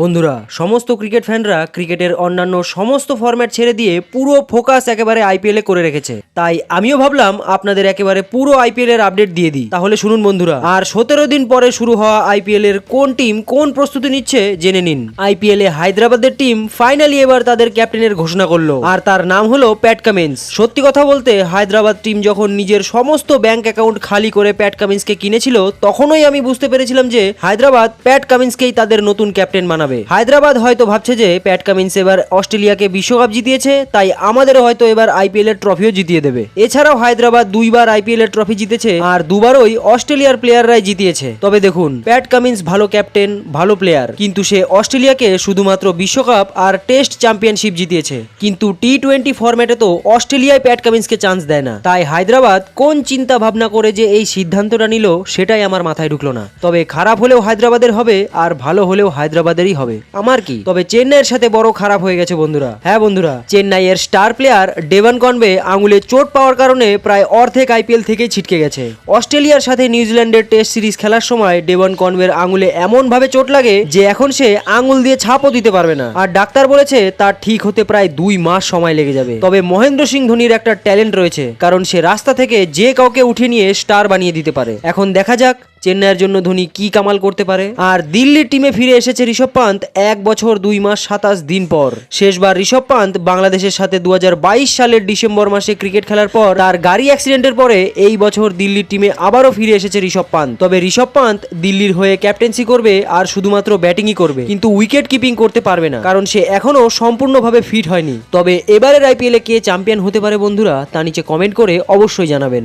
বন্ধুরা, সমস্ত ক্রিকেট ফ্যানরা ক্রিকেটের অন্যান্য সমস্ত ফর্ম্যাট ছেড়ে দিয়ে পুরো ফোকাস একেবারে আইপিএল করে রেখেছে। তাই আমিও ভাবলাম আপনাদের একেবারে পুরো আইপিএল এর আপডেট দিয়ে দিই। তাহলে শুনুন বন্ধুরা, আর সতেরো দিন পরে শুরু হওয়া আইপিএল এর কোন টিম কোন প্রস্তুতি নিচ্ছে জেনে নিন। আইপিএল হায়দ্রাবাদের টিম ফাইনালি এবার তাদের ক্যাপ্টেনের ঘোষণা করল। আর তার নাম হলো প্যাট কামিন্স সত্যি কথা বলতে, হায়দ্রাবাদ টিম যখন নিজের সমস্ত ব্যাংক অ্যাকাউন্ট খালি করে প্যাট কামিন্সকে কিনেছিল, তখনই আমি বুঝতে পেরেছিলাম যে হায়দ্রাবাদ প্যাট কামিন্সকেই তাদের নতুন ক্যাপ্টেন বানাবে হায়দ্রাবাদ হয়তো ভাবছে যে প্যাট কামিন্স এবার অস্ট্রেলিয়াকে বিশ্বকাপ জিতিয়েছে, তাই আমাদেরও হয়তো এবার আইপিএল এর ট্রফিও জিতিয়ে দেবে। এছাড়াও হায়দ্রাবাদ দুইবার আইপিএল এর ট্রফি জিতেছে আর দুবারই অস্ট্রেলিয়ার প্লেয়াররাই জিতিয়েছে। তবে দেখুন, প্যাট কামিন্স ভালো ক্যাপ্টেন, ভালো প্লেয়ার। কিন্তু সে অস্ট্রেলিয়াকে শুধুমাত্র বিশ্বকাপ আর টেস্ট চ্যাম্পিয়নশিপ জিতিয়েছে। কিন্তু টি টোয়েন্টি ফরম্যাটে তো অস্ট্রেলিয়ায় প্যাট কামিন্সকে চান্স দেয় না। তাই হায়দ্রাবাদ কোন চিন্তা ভাবনা করে যে এই সিদ্ধান্তটা নিল, সেটাই আমার মাথায় ঢুকলো না। তবে খারাপ হলেও হায়দ্রাবাদের হবে, আর ভালো হলেও হায়দ্রাবাদেরই হবে। আমার কি? তবে চেন্নাইয়ের সাথে বড় খারাপ হয়ে গেছে বন্ধুরা। হ্যাঁ বন্ধুরা, চেন্নাইয়ের স্টার প্লেয়ার ডেভান কনবে আঙুলে চোট পাওয়ার কারণে প্রায় অর্ধেক আইপিএল থেকেই ছিটকে গেছে। অস্ট্রেলিয়ার সাথে নিউজিল্যান্ডের টেস্ট সিরিজ খেলার সময় ডেভান কনবের আঙুলে এমন ভাবে চোট লাগে যে এখন সে আঙুল দিয়ে ছাপও দিতে পারবে না। আর ডাক্তার বলেছে, তার ঠিক হতে প্রায় দুই মাস সময় লেগে যাবে। তবে মহেন্দ্র সিং ধোনির একটা ট্যালেন্ট রয়েছে, কারণ সে রাস্তা থেকে যে কাউকে উঠে নিয়ে স্টার বানিয়ে দিতে পারে। এখন দেখা যাক চেন্নাইয়ের জন্য ধোনি কি কামাল করতে পারে? আর দিল্লির টিমে ফিরে এসেছে ঋষভ পান্ত এক বছর দুই মাস সাতাশ দিন পর। শেষবার ঋষভ পান্ত বাংলাদেশের সাথে দু হাজার বাইশ সালের ডিসেম্বর মাসে ক্রিকেট খেলার পর তার গাড়ি অ্যাক্সিডেন্টের পরে এই বছর দিল্লির টিমে আবারও ফিরে এসেছে ঋষভ পান্ত। তবে ঋষভ পান্ত দিল্লির হয়ে ক্যাপ্টেন্সি করবে আর শুধুমাত্র ব্যাটিংই করবে। কিন্তু উইকেট কিপিং করতে পারবে না, কারণ সে এখনও সম্পূর্ণভাবে ফিট হয়নি। তবে এবারের আইপিএলে কে চ্যাম্পিয়ন হতে পারে বন্ধুরা, তা নিচে কমেন্ট করে অবশ্যই জানাবেন।